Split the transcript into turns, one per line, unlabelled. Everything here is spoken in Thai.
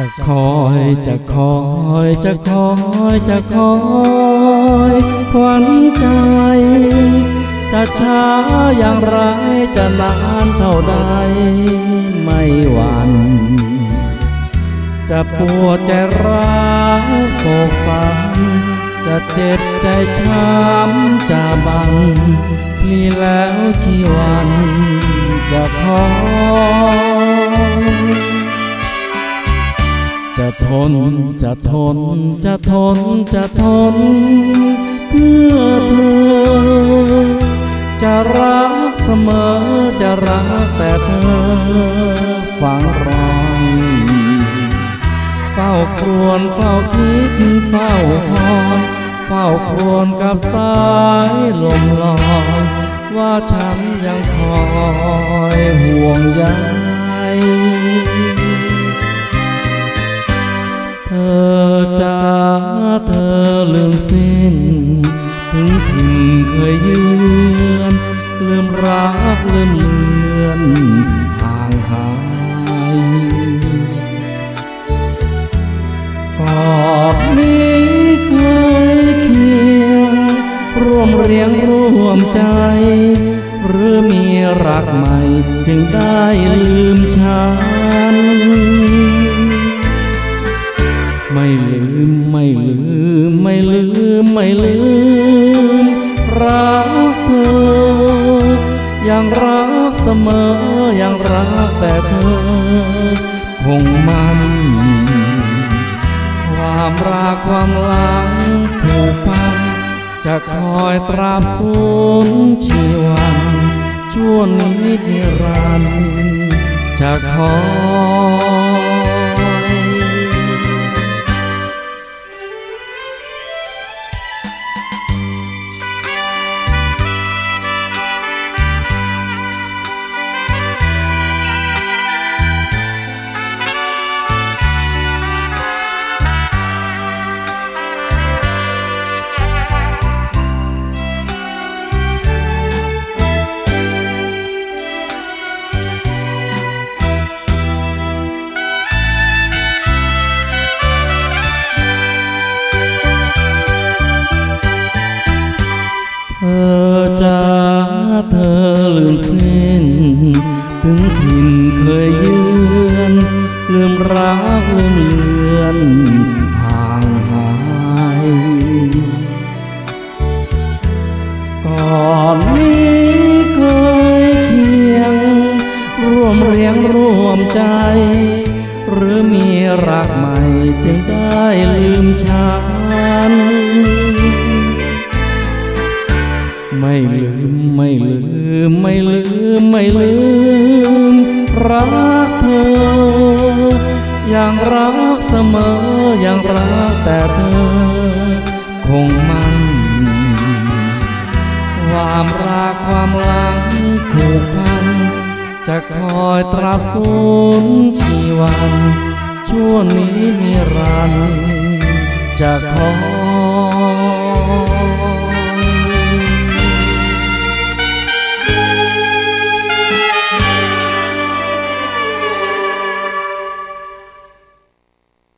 จะคอยจะคอยจะคอยจะคอยขวัญใจ จะช้าอย่างไรจะนานเท่าใดไม่หวั่นจะปวดใจร้าวโศกสันจะเจ็บใจช้ำจะบันพลีแล้วชีวันจะคอย นจะทนจะทนจะทน เพื่อเธอ จะรักเสมอจะรักแต่เธอฟังรอยเฝ้าครวญเฝ้าคิดเฝ้าคอยเฝ้าครวญกับสายลมลอยว่าฉันยังคอยห่วงใย จ้าเธอลืมสิ้น ถึงถิ่นเคยเยือนลืมรักลืมเลือนห่างหายกอดนี้เคยเคียงร่วมเรียงร่วมใจ หรือมีรักใหม่จึงได้ลืมฉัน ม่ลืมไม่ลืม รักเธอ ยังรักเสมอ ยังรักแต่เธอ คงมัน ความรักความหลังผูกพัน จะคอยตราบสูญชีวันชั่วนิดนิรันดร์จะคอย รักลืมเลือนห่างหายก่อนนี้เคยเคียง ร่วมเรียงร่วมใจ หรือมีรักใหม่จึงได้ลืมฉันไม่ลืมไม่ลืมไม่ลืมไม่ลืมรักเธอ อยังรักเสมออยังรักแต่เธอ คงมัน ความรักความหลังผูกพัน จะคอยตราบสูญชีวันชั่วนี้นิรันดร์จะคอย